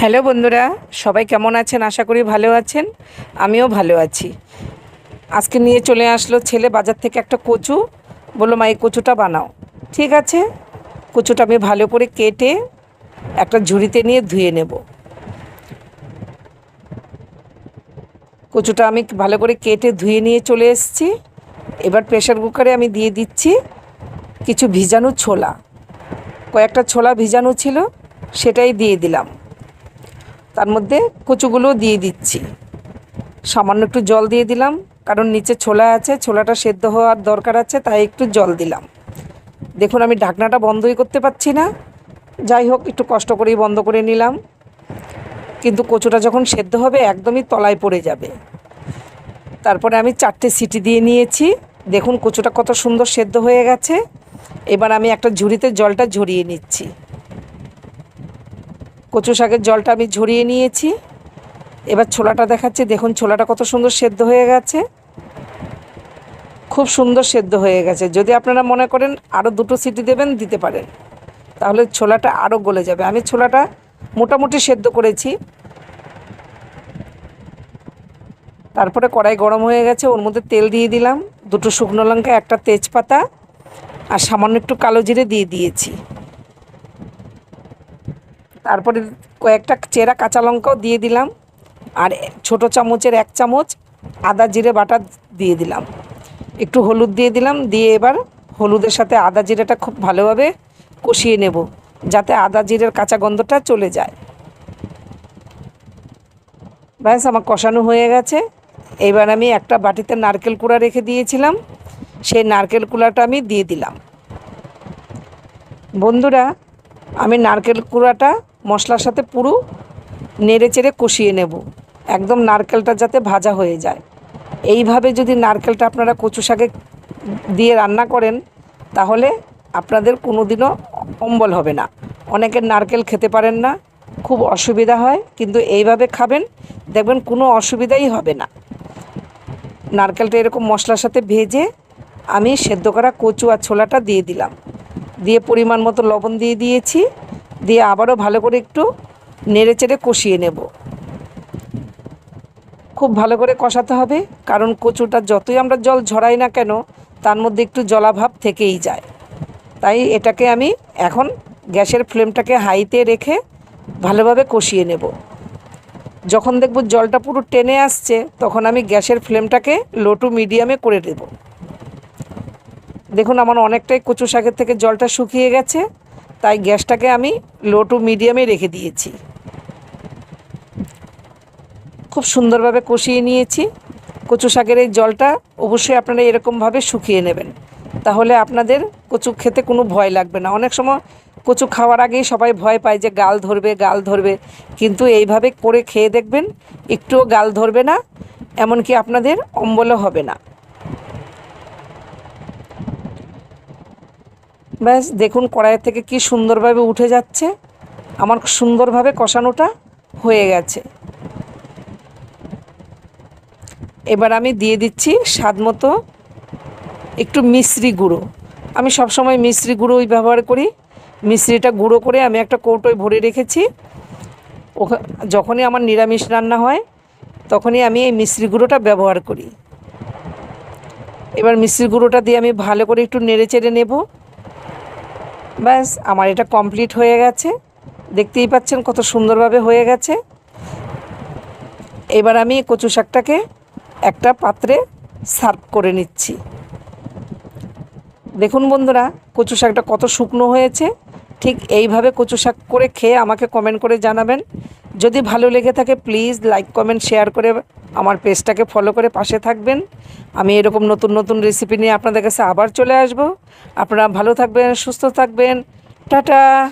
Hello বন্ধুরা, সবাই কেমন আছেন? আশা করি ভালো আছেন। আমিও ভালো আছি। আজকে নিয়ে চলে আসলো ছেলে বাজার থেকে একটা কচু। বলল, মা, এই কচুটা বানাও। ঠিক আছে। কচুটা আমি ভালো করে কেটে একটা ঝুড়িতে নিয়ে ধুয়ে নেব। কচুটা আমি ভালো করে কেটে ধুয়ে নিয়ে চলে এসেছি। এবার প্রেশার কুকারে আমি দিয়ে দিচ্ছি কিছু ভিজানো ছোলা। কয়েকটা ছোলা ভিজানো ছিল, সেটাই দিয়ে দিলাম। তার মধ্যে কচুগুলো দিয়ে দিচ্ছি। সামান্য একটু জল দিয়ে দিলাম, কারণ নিচে ছোলা আছে, ছোলাটা সেদ্ধ হওয়ার দরকার আছে, তাই একটু জল দিলাম। দেখুন, আমি ঢাকনাটা বন্ধই করতে পারছি না। যাই হোক, একটু কষ্ট করেই বন্ধ করে নিলাম। কিন্তু কচুটা যখন সেদ্ধ হবে, একদমই তলায় পড়ে যাবে। তারপরে আমি চারটে সিটি দিয়ে নিয়েছি। দেখুন, কচুটা কত সুন্দর সেদ্ধ হয়ে গেছে। এবার আমি একটা ঝুড়িতে জলটা ঝরিয়ে নিচ্ছি। কচু শাকের জলটা আমি ঝরিয়ে নিয়েছি। এবার ছোলাটা দেখাচ্ছি। দেখুন, ছোলাটা কত সুন্দর সেদ্ধ হয়ে গেছে। খুব সুন্দর সেদ্ধ হয়ে গেছে। যদি আপনারা মনে করেন আরও দুটো সিটি দেবেন, দিতে পারেন। তাহলে ছোলাটা আরও গলে যাবে। আমি ছোলাটা মোটামুটি সেদ্ধ করেছি। তারপরে কড়াই গরম হয়ে গেছে। ওর মধ্যে তেল দিয়ে দিলাম। দুটো শুকনো লঙ্কা, একটা তেজপাতা, আর সামান্য একটু কালো জিরে দিয়ে দিয়েছি। তারপরে কয়েকটা চেরা কাঁচা লঙ্কাও দিয়ে দিলাম আর ছোট চামচের এক চামচ আদা জিরে বাটা দিয়ে দিলাম। একটু হলুদ দিয়ে দিলাম, দিয়ে এবার হলুদের সাথে আদা জিরেটা খুব ভালোভাবে কষিয়ে নেব যাতে আদা জিরের কাঁচা গন্ধটা চলে যায়। ব্যাস, আমার কষানো হয়ে গেছে। এবার আমি একটা বাটিতে নারকেল কুড়া রেখে দিয়েছিলাম। সেই নারকেল কুড়াটা আমি দিয়ে দিলাম। বন্ধুরা, আমি নারকেল কুড়াটা মশলার সাথে পুরো নেড়ে চেড়ে কষিয়ে নেব। একদম নারকেলটা যাতে ভাজা হয়ে যায়। এইভাবে যদি নারকেলটা আপনারা কচু শাকে দিয়ে রান্না করেন, তাহলে আপনাদের কোনো দিনও অম্বল হবে না। অনেকের নারকেল খেতে পারেন না, খুব অসুবিধা হয়, কিন্তু এইভাবে খাবেন, দেখবেন কোনো অসুবিধাই হবে না। নারকেলটা এরকম মশলার সাথে ভেজে আমি সেদ্ধ করা কচু আর ছোলাটা দিয়ে দিলাম। দিয়ে পরিমাণ মতো লবণ দিয়ে দিয়েছি। দিয়ে আবারও ভালো করে একটু নেড়ে চেড়ে কষিয়ে নেব। খুব ভালো করে কষাতে হবে, কারণ কচুটা যতই আমরা জল ঝরাই না কেন, তার মধ্যে একটু জলাভাব থেকেই যায়। তাই এটাকে আমি এখন গ্যাসের ফ্লেমটাকে হাইতে রেখে ভালোভাবে কষিয়ে নেব। যখন দেখব জলটা পুরো টেনে আসছে, তখন আমি গ্যাসের ফ্লেমটাকে লো টু মিডিয়ামে করে দেব। দেখুন আমার অনেকটাই কচু শাকের থেকে জলটা শুকিয়ে গেছে। তাই গ্যাসটাকে আমি লো টু মিডিয়ামে রেখে দিয়েছি। খুব সুন্দরভাবে কষিয়ে নিয়েছি। কচু শাকের এই জলটা অবশ্যই আপনারা এরকমভাবে শুকিয়ে নেবেন। তাহলে আপনাদের কচু খেতে কোনো ভয় লাগবে না। অনেক সময় কচু খাওয়ার আগেই সবাই ভয় পায় যে গাল ধরবে গাল ধরবে। কিন্তু এইভাবে করে খেয়ে দেখবেন, একটুও গাল ধরবে না, এমনকি আপনাদের অম্বলও হবে না। ব্যাস, দেখুন কড়াইয়ের থেকে কি সুন্দরভাবে উঠে যাচ্ছে। আমার সুন্দরভাবে কষানোটা হয়ে গেছে। এবার আমি দিয়ে দিচ্ছি স্বাদ মতো একটু মিশ্রি গুঁড়ো। আমি সবসময় মিশ্রি গুঁড়োই ব্যবহার করি। মিশ্রিটা গুঁড়ো করে আমি একটা কৌটোয় ভরে রেখেছি। যখনই আমার নিরামিষ রান্না হয়, তখনই আমি এই মিশ্রি গুঁড়োটা ব্যবহার করি। এবার মিশ্রি গুঁড়োটা দিয়ে আমি ভালো করে একটু নেড়ে চেড়ে নেব। ব্যাস, আমার এটা কমপ্লিট হয়ে গেছে। দেখতেই পাচ্ছেন কত সুন্দরভাবে হয়ে গেছে। এবার আমি কচু শাকটাকে একটা পাত্রে সার্ভ করে নিচ্ছি। দেখুন বন্ধুরা, কচু শাকটা কত শুকনো হয়েছে। ঠিক এইভাবে কচু শাক করে খেয়ে আমাকে কমেন্ট করে জানাবেন। যদি ভালো লেগে থাকে প্লিজ লাইক কমেন্ট শেয়ার করে আমার পেজটাকে ফলো করে পাশে থাকবেন। আমি এরকম নতুন নতুন রেসিপি নিয়ে আপনাদের কাছে আবার চলে আসব। আপনারা ভালো থাকবেন, সুস্থ থাকবেন। টাটা!